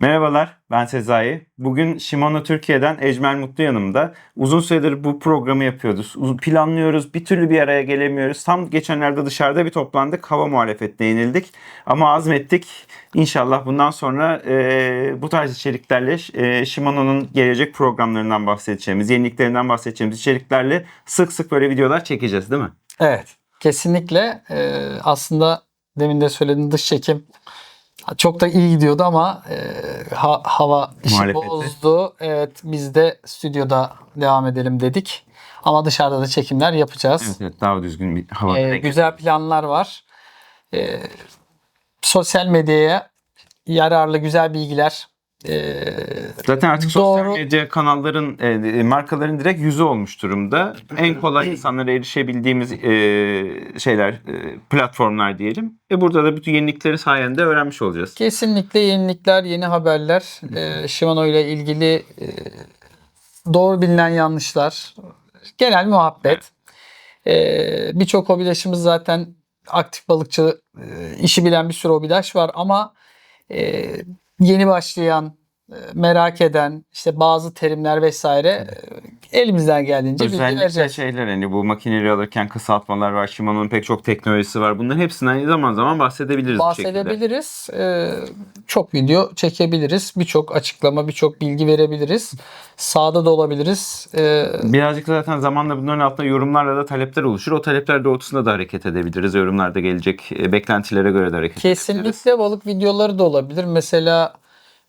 Merhabalar, ben Sezai. Bugün Shimano Türkiye'den Ecmel Mutlu yanımda. Uzun süredir bu programı yapıyoruz. Uz- Planlıyoruz, bir türlü bir araya gelemiyoruz. Tam geçenlerde dışarıda bir toplandık, hava muhalefetine yenildik. Ama azmettik. İnşallah bundan sonra e, bu tarz içeriklerle e, Shimano'nun gelecek programlarından bahsedeceğimiz, yeniliklerinden bahsedeceğimiz içeriklerle sık sık böyle videolar çekeceğiz değil mi? Evet. Kesinlikle. Ee, aslında demin de söylediğin dış çekim çok da iyi gidiyordu ama e, ha- hava işi Muhalefeti. bozdu. Evet biz de stüdyoda devam edelim dedik. Ama dışarıda da çekimler yapacağız. Evet, evet daha düzgün bir hava. Ee, güzel planlar var. Ee, sosyal medyaya yararlı güzel bilgiler. Ee, Zaten artık sosyal Doğru. medya kanalların, e, markaların direkt yüzü olmuş durumda. En kolay insanlara erişebildiğimiz e, şeyler, e, platformlar diyelim. Ve burada da bütün yenilikleri sayende öğrenmiş olacağız. Kesinlikle yenilikler, yeni haberler, e, Shimano ile ilgili e, doğru bilinen yanlışlar, genel muhabbet. E, Birçok hobidaşımız zaten aktif balıkçı, e, işi bilen bir sürü hobidaş var ama e, yeni başlayan, e, merak eden, işte bazı terimler vesaire e, elimizden geldiğince Özellikle şeyler hani bu makineleri alırken kısaltmalar var. Shimano'nun pek çok teknolojisi var. Bunların hepsinden zaman zaman bahsedebiliriz bahsedebiliriz. Ee, çok video çekebiliriz. Birçok açıklama, birçok bilgi verebiliriz. Sağda da olabiliriz. Ee, Birazcık zaten zamanla bunların altında yorumlarla da talepler oluşur. O talepler doğrultusunda da hareket edebiliriz. Yorumlarda gelecek e, beklentilere göre de hareket edebiliriz. kesinlikle balık videoları da olabilir. Mesela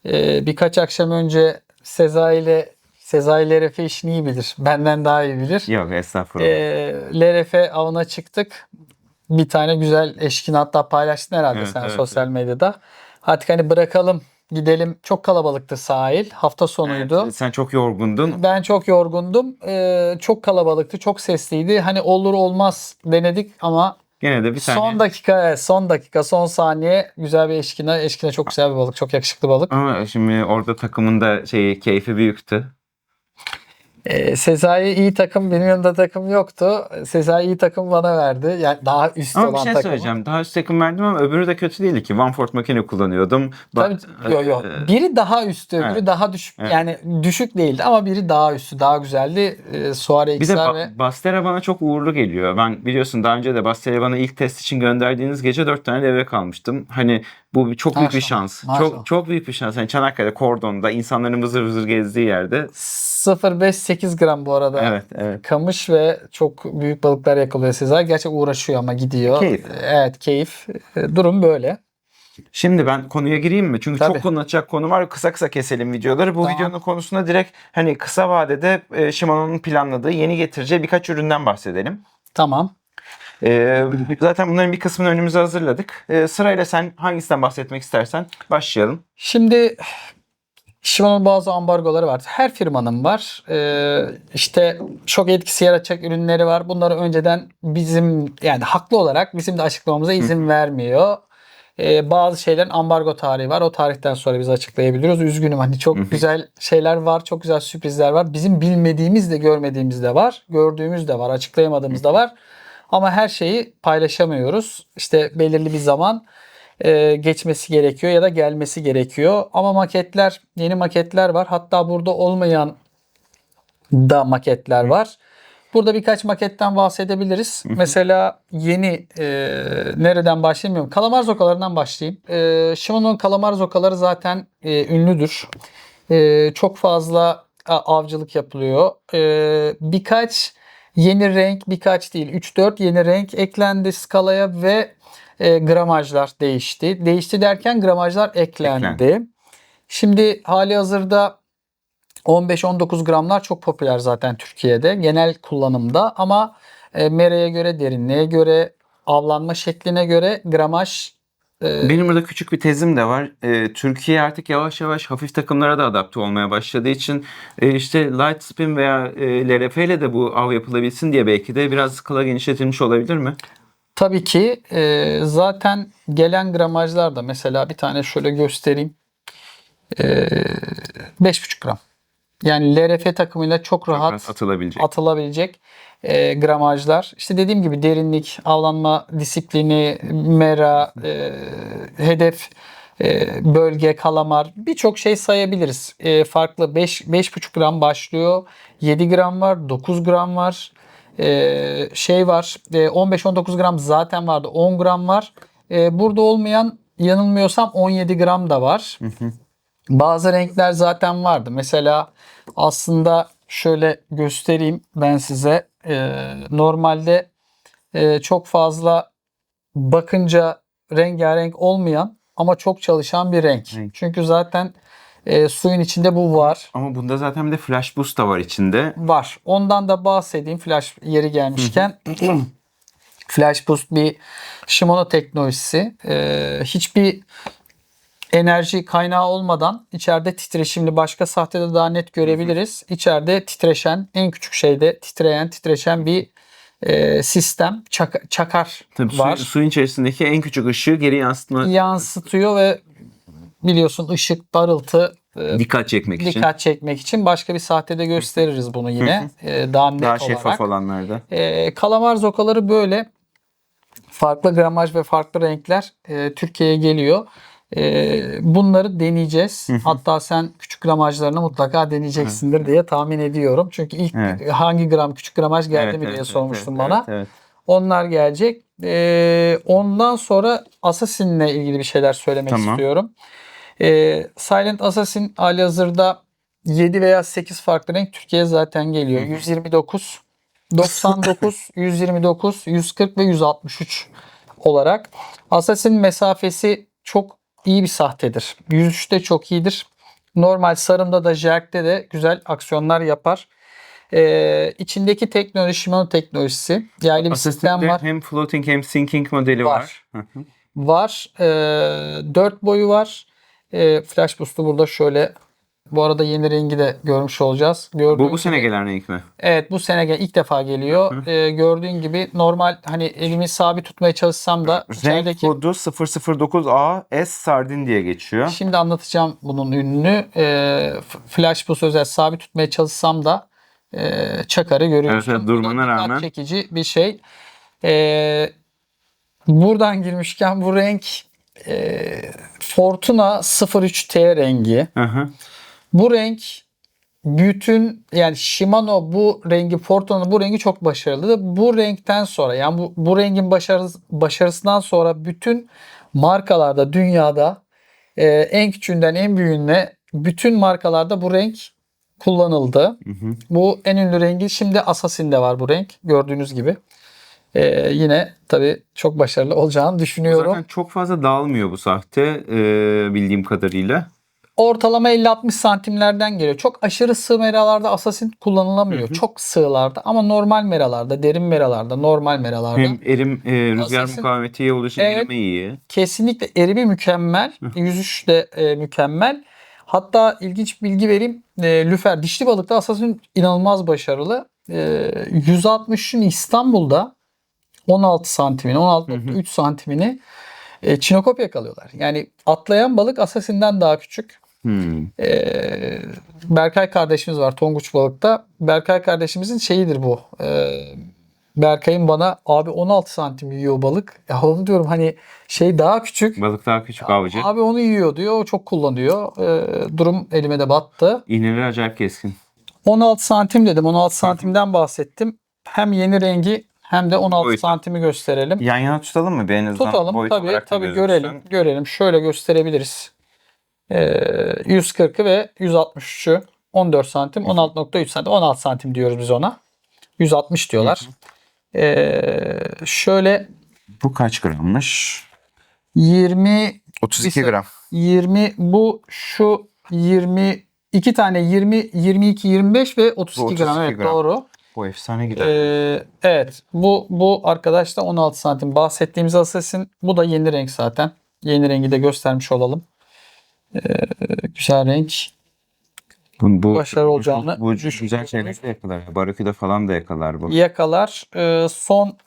e, birkaç akşam önce Sezai ile Sezai LRF işini iyi bilir. Benden daha iyi bilir. Yok estağfurullah. Ee, LRF avına çıktık. Bir tane güzel eşkini hatta paylaştın herhalde Evet, sen evet, sosyal medyada. Artık hani bırakalım gidelim. Çok kalabalıktı sahil. Hafta sonuydu. Evet, sen çok yorgundun. Ben çok yorgundum. Ee, çok kalabalıktı, çok sesliydi. Hani olur olmaz denedik ama Gene de bir tane. son dakika, son dakika, son saniye güzel bir eşkine. Eşkine çok güzel bir balık, çok yakışıklı balık. Ama şimdi orada takımın da şeyi keyfi büyüktü. Ee, Sezai iyi takım, benim yanımda takım yoktu. Sezai iyi takım bana verdi. Yani daha üst Ama bir olan şey takımı. söyleyeceğim. Daha üst takım verdim ama öbürü de kötü değil ki. One Ford makine kullanıyordum. Tabii, Ba- yo, yo. e, Biri daha üstü, öbürü Evet. daha düşük. Evet. Yani düşük değildi ama biri daha üstü, daha güzeldi. Ee, Suare Bir de ba- ve Bastera bana çok uğurlu geliyor. Ben biliyorsun daha önce de Bastera bana ilk test için gönderdiğiniz gece 4 tane deve kalmıştım. Hani bu bir- çok büyük bir Maşallah, şans. maşallah. Çok çok büyük bir şans. Hani Çanakkale Kordon'da insanların vızır vızır gezdiği yerde. 0.5-8 gram bu arada. Evet, evet. Kamış ve çok büyük balıklar yakalıyor Sezai. Gerçek uğraşıyor ama gidiyor. Keyif. Evet keyif. E, Durum böyle. Şimdi ben konuya gireyim mi? Çünkü Tabii. çok konuşacak konu var. Kısa kısa keselim videoları. Bu Tamam. videonun konusunda direkt hani kısa vadede e, Shimano'nun planladığı yeni getireceği birkaç üründen bahsedelim. Tamam. Ee, zaten bunların bir kısmını önümüze hazırladık. Ee, sırayla sen hangisinden bahsetmek istersen başlayalım. Şimdi Shimano'nun bazı ambargoları var. Her firmanın var. Ee, işte çok etkisi yaratacak ürünleri var. Bunları önceden bizim yani haklı olarak bizim de açıklamamıza izin vermiyor. Ee, bazı şeylerin ambargo tarihi var. O tarihten sonra biz açıklayabiliyoruz. Üzgünüm hani çok güzel şeyler var. Çok güzel sürprizler var. Bizim bilmediğimiz de görmediğimiz de var. Gördüğümüz de var. Açıklayamadığımız da var. Ama her şeyi paylaşamıyoruz. İşte belirli bir zaman e, geçmesi gerekiyor ya da gelmesi gerekiyor. Ama maketler, yeni maketler var. Hatta burada olmayan da maketler var. Burada birkaç maketten bahsedebiliriz. Mesela yeni e, nereden başlayayım? Kalamar zokalarından başlayayım. E, Shimano'nun kalamar zokaları zaten e, ünlüdür. E, çok fazla avcılık yapılıyor. E, birkaç yeni renk, birkaç değil 3-4 yeni renk eklendi skalaya ve e, gramajlar değişti. Değişti derken gramajlar eklendi. Eklendi. Şimdi hali hazırda 15-19 gramlar çok popüler zaten Türkiye'de genel kullanımda ama e, mereye göre, derinliğe göre, avlanma şekline göre gramaj e, Benim burada küçük bir tezim de var. Ee, Türkiye artık yavaş yavaş hafif takımlara da adapte olmaya başladığı için e, işte light spin veya e, LRF ile de bu av yapılabilsin diye belki de biraz skala genişletilmiş olabilir mi? tabii ki e, zaten gelen gramajlar da mesela bir tane şöyle göstereyim. E, 5,5 gram. Yani LRF takımıyla çok rahat atılabilecek. atılabilecek e, gramajlar. İşte dediğim gibi derinlik, avlanma disiplini, mera, e, hedef e, bölge, kalamar birçok şey sayabiliriz. E, farklı 5 5,5 gram başlıyor. 7 gram var, 9 gram var. E, şey var. e, 15-19 gram zaten vardı. 10 gram var. E, burada olmayan yanılmıyorsam 17 gram da var. Bazı renkler zaten vardı. Mesela aslında şöyle göstereyim ben size. E, normalde e, çok fazla bakınca rengarenk olmayan ama çok çalışan bir renk. Renk. Çünkü zaten e, suyun içinde bu var. Ama bunda zaten bir de flash boost da var içinde. Var. Ondan da bahsedeyim flash yeri gelmişken. flash boost bir Shimano teknolojisi. E, hiçbir enerji kaynağı olmadan içeride titreşimli başka sahtede daha net görebiliriz. İçeride titreşen en küçük şeyde titreyen titreşen bir e, sistem çak- çakar Tabii su- var. suyun içerisindeki en küçük ışığı geri yansıtma Yansıtıyor ve biliyorsun ışık parıltı e, dikkat çekmek için. dikkat çekmek için başka bir sahtede gösteririz bunu yine. E, daha net Daha şeffaf olarak. olanlarda. E, kalamar zokaları böyle farklı gramaj ve farklı renkler e, Türkiye'ye geliyor. E, bunları deneyeceğiz. Hatta sen küçük gramajlarını mutlaka deneyeceksindir diye tahmin ediyorum. Çünkü ilk Evet. hangi gram küçük gramaj geldi Evet, mi diye evet, sormuştun evet, bana. Evet, evet. Onlar gelecek. E, ondan sonra Assassin'le ilgili bir şeyler söylemek Tamam. istiyorum. E, Silent Assassin hali hazırda 7 veya 8 farklı renk Türkiye'ye zaten geliyor. 129, 99, 129, 140 ve 163 olarak. Assassin mesafesi çok iyi bir sahtedir. 103'te çok iyidir. Normal sarımda da jerk'te de güzel aksiyonlar yapar. Ee, içindeki teknoloji Shimano teknolojisi. Yani bir sistem Assassin'de var. hem floating hem sinking modeli var. Var. Var. Ee, 4 boyu var. Ee, flash boost'u burada şöyle bu arada yeni rengi de görmüş olacağız. Bu Gördüğün bu sene gibi- gelen renk mi? Evet bu sene gel- ilk defa geliyor. Ee, gördüğün gibi normal hani elimi sabit tutmaya çalışsam da Renk içerideki kodu 009A S Sardin diye geçiyor. şimdi anlatacağım bunun ününü. Ee, flash boost özel sabit tutmaya çalışsam da e, çakarı görüyorsun. Evet, durmana Bu rağmen. çekici bir şey. Ee, buradan girmişken bu renk e, Fortuna 03T rengi. Hı hı. Bu renk bütün yani Shimano bu rengi Fortuna'nın bu rengi çok başarılı. Bu renkten sonra yani bu, bu rengin başarısı, başarısından sonra bütün markalarda dünyada e, en küçüğünden en büyüğüne bütün markalarda bu renk kullanıldı. Hı hı. Bu en ünlü rengi şimdi Assassin'de var bu renk gördüğünüz gibi. E, yine tabii çok başarılı olacağını düşünüyorum. Zaten çok fazla dağılmıyor bu sahte e, bildiğim kadarıyla. Ortalama 50-60 santimlerden geliyor. Çok aşırı sığ meralarda Assassin kullanılamıyor. Çok sığlarda ama normal meralarda, derin meralarda, normal meralarda Hem erim e, rüzgar Assassin- mukavemeti iyi olduğu için Evet. erime iyi. kesinlikle erimi mükemmel. Yüzüş de e, mükemmel. Hatta ilginç bir bilgi vereyim. E, lüfer dişli balıkta Assassin inanılmaz başarılı. E, 160'ın İstanbul'da 16 santimini, 16.3 santimini e, çinokop yakalıyorlar. Yani atlayan balık Assassin'den daha küçük. Hmm. Ee, Berkay kardeşimiz var Tonguç Balık'ta. Berkay kardeşimizin şeyidir bu. Ee, Berkay'ın bana abi 16 santim yiyor balık. Ya onu diyorum hani şey daha küçük. Balık daha küçük avcı. Abi onu yiyor diyor. O çok kullanıyor. Ee, durum elime de battı. İğneleri acayip keskin. 16 santim dedim. 16 santimden bahsettim. Hem yeni rengi hem de 16 Boyut. santimi gösterelim. Yan yana tutalım mı? Bir en azından Tutalım boyut tabii olarak tabii görelim. Görelim. Şöyle gösterebiliriz. Ee, 140'ı ve 163'ü 14 santim, 16.3 santim, 16 santim diyoruz biz ona. 160 diyorlar. Ee, şöyle Bu kaç grammış? 20 32 Bir gram. 20 bu şu 20 iki tane 20 22 25 ve 32, Bu 32 gram evet gram. doğru. Bu efsane gider. Ee, evet bu bu arkadaş da 16 santim bahsettiğimiz Assassin bu da yeni renk zaten. Yeni rengi de göstermiş olalım. Ee, güzel renk. bu, bu, başarılı olacağını bu, bu güzel şeyler de yakalar. Baraküda falan da yakalar bu. Yakalar. Ee, son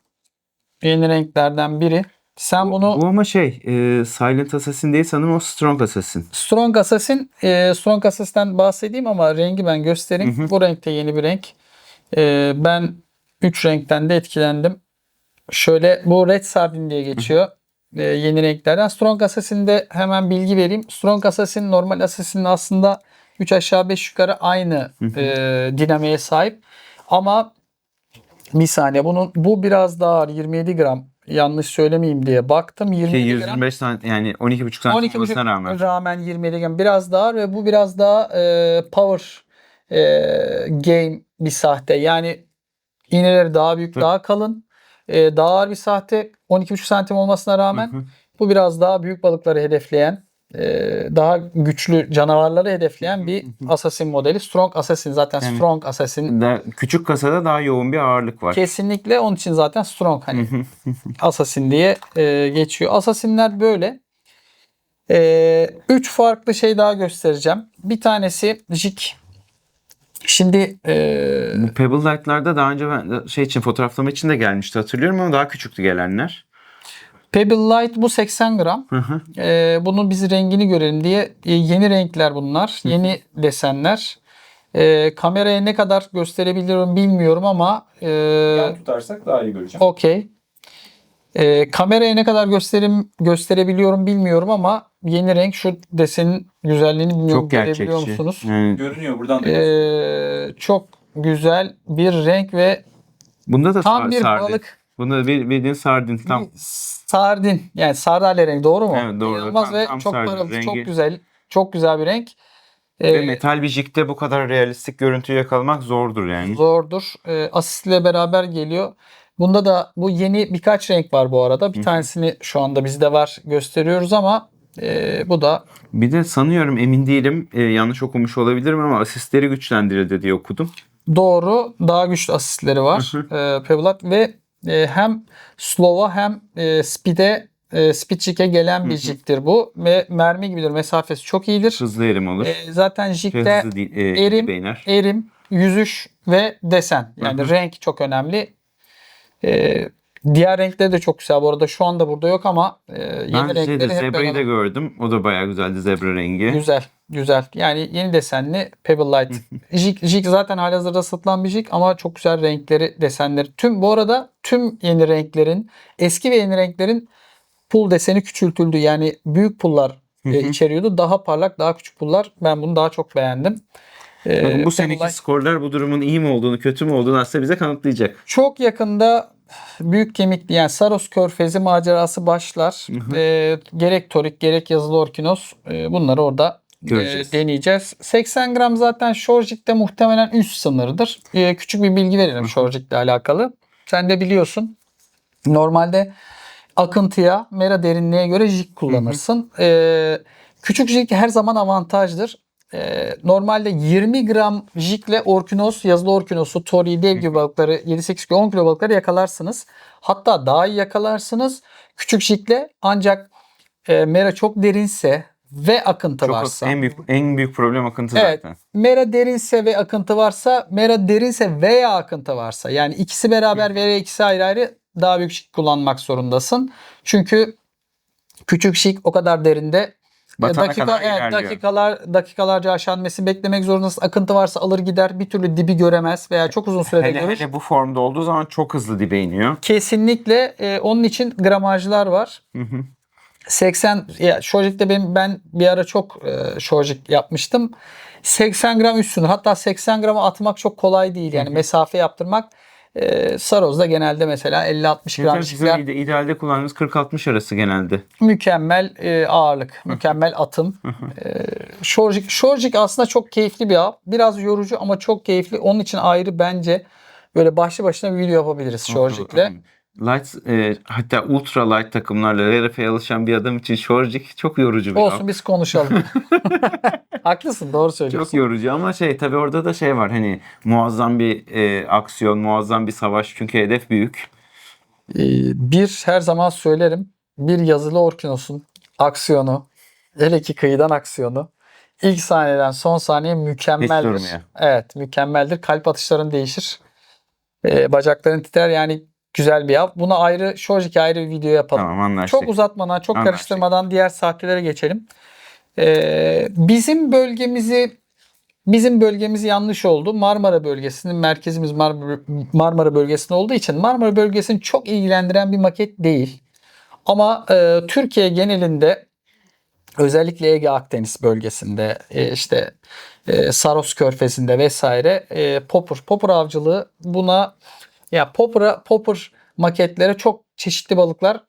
yeni renklerden biri. Sen bunu Bu ama şey e, Silent Assassin değil sanırım o Strong Assassin. Strong Assassin, e, Strong Assassin'den bahsedeyim ama rengi ben göstereyim. Bu renkte yeni bir renk. E, ben 3 renkten de etkilendim. Şöyle bu Red Sardin diye geçiyor. E, yeni renklerden. Strong Assassin'de hemen bilgi vereyim. Strong Assassin normal Assassin'in aslında 3 aşağı 5 yukarı aynı e, dinamiğe sahip. Ama bir saniye bunun bu biraz daha ağır 27 gram yanlış söylemeyeyim diye baktım 27 Şey, gram 125 santim yani 12,5 santim 12,5 olmasına rağmen. rağmen 27 gram biraz daha ağır ve bu biraz daha e, power e, game bir sahte. Yani iğneleri daha büyük, Evet. daha kalın, e, daha ağır bir sahte. 12,5 santim olmasına rağmen Hı hı. bu biraz daha büyük balıkları hedefleyen, e, daha güçlü canavarları hedefleyen bir assassin modeli. Strong Assassin zaten Yani- Strong Assassin Da, küçük kasada daha yoğun bir ağırlık var. Kesinlikle onun için zaten strong hani Assassin diye e, geçiyor. Assassin'ler böyle. E, üç farklı şey daha göstereceğim. Bir tanesi jig. Şimdi e, Bu Pebble Light'larda daha önce ben şey için fotoğraflama için de gelmişti hatırlıyorum ama daha küçüktü gelenler. Pebble Light bu 80 gram. Hı hı. E, bunun biz rengini görelim diye e, yeni renkler bunlar. Yeni desenler. E, kameraya ne kadar gösterebilirim bilmiyorum ama e, Yan tutarsak daha iyi göreceğim. Okey. Ee, kameraya ne kadar gösterim gösterebiliyorum bilmiyorum ama yeni renk şu desenin güzelliğini bilmiyorum Çok görebiliyor gerçekçi. musunuz? Yani Görünüyor buradan da. Ee, çok güzel bir renk ve bunda da tam sar- bir sardin. balık Bunda bir bildiğin sardin tam. sardin yani sardalya renk doğru mu? Evet, doğru. İnanılmaz Tam- ve tam çok sardin parıltı, çok rengi. güzel, çok güzel bir renk. Ve Ee, metal bir jigde bu kadar realistik görüntü yakalamak zordur yani. Zordur. E, asistle beraber geliyor. Bunda da bu yeni birkaç renk var bu arada. Bir tanesini şu anda bizde var gösteriyoruz ama e, bu da Bir de sanıyorum emin değilim e, yanlış okumuş olabilirim ama asistleri güçlendirildi diye okudum. doğru daha güçlü asistleri var. e, Pebble ve e, hem slow'a hem e, speed'e e, speed jig'e gelen bir jig'tir bu ve mermi gibidir. Mesafesi çok iyidir. Hızlı erim olur. E, zaten Şey, jig'de değil, e, erim, beyner. erim, yüzüş ve desen. Yani renk çok önemli. Ee, diğer renkleri de çok güzel. Bu arada şu anda burada yok ama e, yeni Ben renkleri şeyde hep zebrayı da gördüm. O da bayağı güzeldi zebra rengi. Güzel, güzel. Yani yeni desenli Pebble Light. jig, jig zaten halihazırda satılan bir jig ama çok güzel renkleri, desenleri. Tüm bu arada tüm yeni renklerin, eski ve yeni renklerin pul deseni küçültüldü. Yani büyük pullar e, içeriyordu. Daha parlak, daha küçük pullar. Ben bunu daha çok beğendim. Ee, Bakın bu seneki Light- skorlar bu durumun iyi mi olduğunu kötü mü olduğunu aslında bize kanıtlayacak. Çok yakında büyük kemikli yani Saros Körfezi macerası başlar. Ee, gerek torik gerek yazılı orkinos e, bunları orada e, Göreceğiz. deneyeceğiz. 80 gram zaten Shorjik'te muhtemelen üst sınırıdır. E, küçük bir bilgi veririm Shorjik'le alakalı. Sen de biliyorsun. Normalde akıntıya, mera derinliğe göre jig kullanırsın. E, küçük jig her zaman avantajdır. E, normalde 20 gram jigle orkinos, yazılı orkinosu, tori, dev gibi balıkları 7-8 kilo 10 kilo balıkları yakalarsınız. Hatta daha iyi yakalarsınız. Küçük jigle ancak e, mera çok derinse ve akıntı Çok varsa. en büyük en büyük problem akıntı Evet. zaten. Mera derinse ve akıntı varsa, mera derinse veya akıntı varsa yani ikisi beraber veya ikisi ayrı ayrı daha büyük şik kullanmak zorundasın. Çünkü küçük şik o kadar derinde Batana dakika kadar evet, ilerliyor. dakikalar dakikalarca aşanması beklemek zorundasın. Akıntı varsa alır gider bir türlü dibi göremez veya çok uzun sürede Hele, görür. hele bu formda olduğu zaman çok hızlı dibe iniyor. Kesinlikle e, onun için gramajlar var. 80 ya Shojik'te ben ben bir ara çok e, Shojik yapmıştım. 80 gram üstünü hatta 80 grama atmak çok kolay değil yani mesafe yaptırmak. E, Saroz'da genelde mesela 50-60 gram ide- idealde kullandığımız 40-60 arası genelde. mükemmel e, ağırlık, mükemmel atım. e, Shojik, Shojik aslında çok keyifli bir av. Biraz yorucu ama çok keyifli. Onun için ayrı bence böyle başlı başına bir video yapabiliriz Shojik'le. Light, e, hatta ultra light takımlarla RF'ye alışan bir adam için Shorjik çok yorucu bir Olsun av. biz konuşalım. Haklısın doğru söylüyorsun. Çok yorucu ama şey tabii orada da şey var hani muazzam bir e, aksiyon, muazzam bir savaş çünkü hedef büyük. Ee, bir her zaman söylerim. Bir yazılı Orkinos'un aksiyonu, hele ki kıyıdan aksiyonu ilk sahneden son sahneye mükemmeldir. Evet mükemmeldir. Kalp atışların değişir. Ee, bacakların titrer yani güzel bir av. Buna ayrı Shojik'e ayrı bir video yapalım. Tamam anlaştık. Çok uzatmadan, çok Anlaştık. karıştırmadan diğer sahtelere geçelim. Ee, bizim bölgemizi bizim bölgemiz yanlış oldu. Marmara bölgesinin merkezimiz Mar- Marmara bölgesinde olduğu için Marmara bölgesini çok ilgilendiren bir maket değil. Ama e, Türkiye genelinde özellikle Ege Akdeniz bölgesinde e, işte e, Saros Körfezi'nde vesaire e, popper popper avcılığı buna ya popper'a popper maketlere çok çeşitli balıklar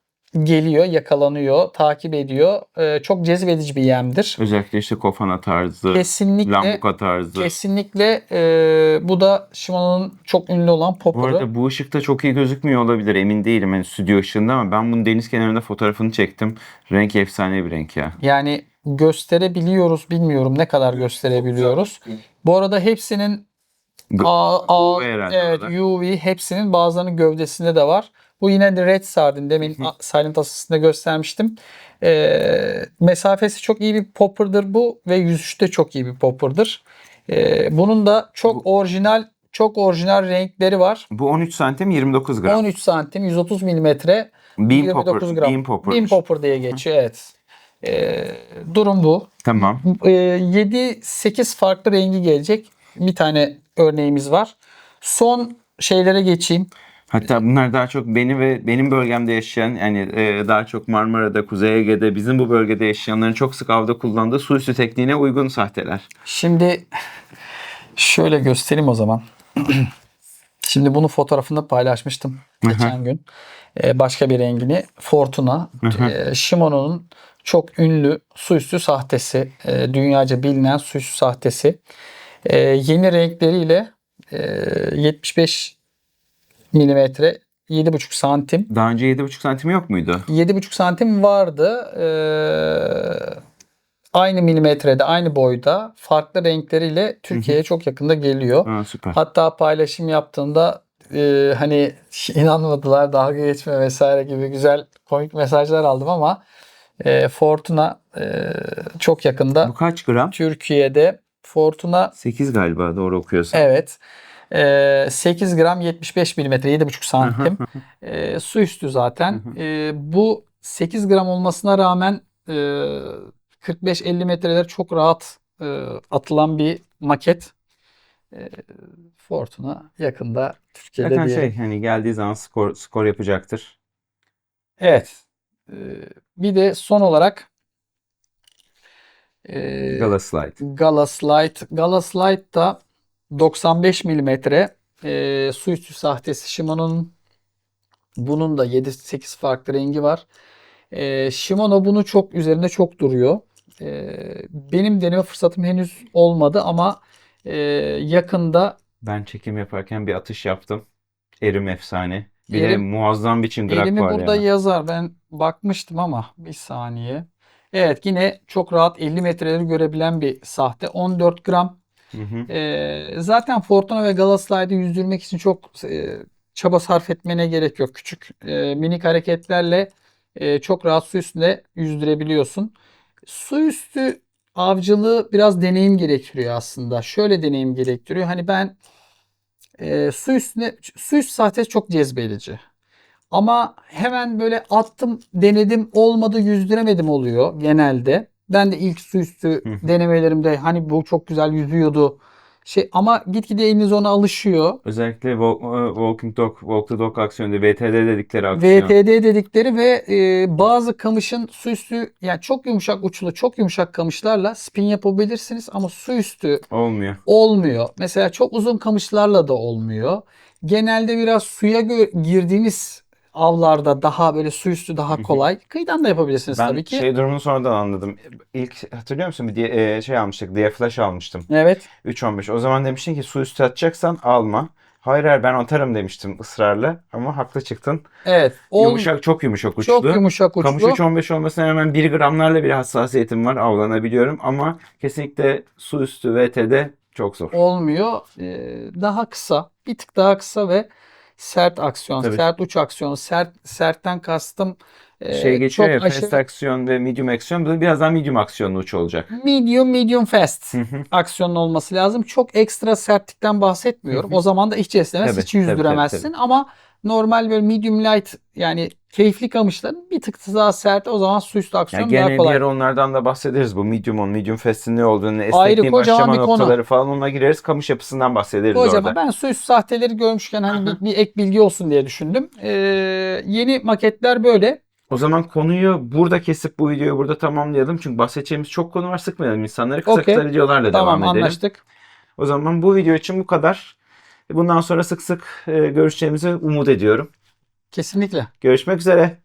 geliyor, yakalanıyor, takip ediyor. E, çok cezbedici bir yemdir. Özellikle işte kofana tarzı, Kesinlikle lambuka tarzı. kesinlikle e, bu da Shimano'nun çok ünlü olan Bu popper'ı. arada bu ışıkta çok iyi gözükmüyor olabilir emin değilim yani stüdyo ışığında ama ben bunu deniz kenarında fotoğrafını çektim. Renk efsane bir renk ya. Yani gösterebiliyoruz bilmiyorum ne kadar gösterebiliyoruz. Bu arada hepsinin A, A, UV evet. UV hepsinin bazılarının gövdesinde de var. Bu yine de Red Sardin demin Silent Assassin'de göstermiştim. Ee, mesafesi çok iyi bir popper'dır bu ve yüzüşte çok iyi bir popper'dır. Ee, bunun da çok orijinal çok orijinal renkleri var. Bu 13 santim 29 gram. 13 santim 130 milimetre Beam 29 popper. gram. Beam popper. Beam popper diye geçiyor evet. Ee, durum bu. Tamam. Ee, 7-8 farklı rengi gelecek. Bir tane örneğimiz var. Son şeylere geçeyim. Hatta bunlar daha çok beni ve benim bölgemde yaşayan yani e, daha çok Marmara'da, Kuzey Ege'de bizim bu bölgede yaşayanların çok sık avda kullandığı su üstü tekniğine uygun sahteler. Şimdi şöyle göstereyim o zaman. Şimdi bunu fotoğrafını paylaşmıştım geçen gün. Ee, başka bir rengini. Fortuna. Ee, Shimano'nun çok ünlü su üstü sahtesi. Ee, dünyaca bilinen su üstü sahtesi. Ee, yeni renkleriyle e, 75 milimetre 7,5 santim. Daha önce 7,5 santim yok muydu? 7,5 santim vardı. Ee, aynı milimetrede, aynı boyda farklı renkleriyle Türkiye'ye çok yakında geliyor. Aa, süper. Hatta paylaşım yaptığında e, hani inanmadılar dalga geçme vesaire gibi güzel komik mesajlar aldım ama e, Fortuna e, çok yakında Bu kaç gram? Türkiye'de Fortuna 8 galiba doğru okuyorsan. Evet. Ee, 8 gram 75 milimetre 7,5 santim. Ee, su üstü zaten. Ee, bu 8 gram olmasına rağmen e, 45-50 metreler çok rahat e, atılan bir maket. Ee, Fortuna yakında Türkiye'de Zaten diye. şey hani geldiği zaman skor, skor yapacaktır. Evet. Ee, bir de son olarak e, Gala Slide. Gala Light. Gala Light da 95 milimetre e, su üstü sahtesi Shimano'nun bunun da 7-8 farklı rengi var. E, Shimano bunu çok üzerinde çok duruyor. E, benim deneme fırsatım henüz olmadı ama e, yakında Ben çekim yaparken bir atış yaptım. Erim efsane. Bir de Erim- muazzam bir çıngırak elimi var burada ya. yazar. Ben bakmıştım ama bir saniye. Evet yine çok rahat 50 metreleri görebilen bir sahte. 14 gram Hı hı. Ee, zaten Fortuna ve Galatasaray'da yüzdürmek için çok e, çaba sarf etmene gerek yok. Küçük e, minik hareketlerle e, çok rahat su üstünde yüzdürebiliyorsun. Su üstü avcılığı biraz deneyim gerektiriyor aslında. Şöyle deneyim gerektiriyor. Hani ben e, su üstüne su üstü sahtesi çok cezbedici. Ama hemen böyle attım, denedim, olmadı, yüzdüremedim oluyor genelde. Ben de ilk su üstü denemelerimde hani bu çok güzel yüzüyordu. Şey ama gitgide eliniz ona alışıyor. Özellikle Walk- e, Walking Dog, Walk the Dog aksiyonu, VTD dedikleri aksiyon. VTD dedikleri ve e, bazı kamışın su üstü yani çok yumuşak uçlu, çok yumuşak kamışlarla spin yapabilirsiniz ama su üstü Olmuyor. olmuyor. Mesela çok uzun kamışlarla da olmuyor. Genelde biraz suya girdiğiniz avlarda daha böyle su üstü daha kolay. Kıyıdan da yapabilirsiniz Ben tabii ki. şey durumunu sonradan anladım. İlk hatırlıyor musun? Bir diye, e, şey almıştık. Diye flash almıştım. Evet. 3.15. O zaman demiştin ki su üstü atacaksan alma. Hayır hayır ben atarım demiştim ısrarla. Ama haklı çıktın. Evet. Ol- Yumuşak çok yumuşak uçlu. çok yumuşak uçlu. Kamış 3.15 olmasına hemen 1 gramlarla bir hassasiyetim var. Avlanabiliyorum ama kesinlikle su üstü VT'de çok zor. olmuyor. Ee, daha kısa, bir tık daha kısa ve sert aksiyon, Tabii. sert uç aksiyonu. Sert sertten kastım Şey geçiyor çok ya aşırı fast aksiyon ve medium aksiyon. Bu biraz daha medium aksiyonlu uç olacak. medium medium fast aksiyonun olması lazım. Çok ekstra sertlikten bahsetmiyorum. O zaman da hiç esnemez, Tabii, hiç tabii, yüzdüremezsin tabii, ama normal böyle medium light yani keyifli kamışların bir tık daha sert o zaman su üstü Yani aksiyon gene daha kolay. ara onlardan da bahsederiz. Bu medium on, medium fast'in ne olduğunu, Ayrı esnekliğin kocaman başlama bir konu. noktaları falan onunla gireriz. Kamış yapısından bahsederiz Hocam orada. ben su üstü sahteleri görmüşken hani bir, bir ek bilgi olsun diye düşündüm. Ee, yeni maketler böyle. O zaman konuyu burada kesip bu videoyu burada tamamlayalım. Çünkü bahsedeceğimiz çok konu var. Sıkmayalım insanları. Kısa Okey. kısa videolarla Tamam devam edelim. anlaştık. O zaman bu video için bu kadar. Bundan sonra sık sık e, görüşeceğimizi umut ediyorum. Kesinlikle. Görüşmek üzere.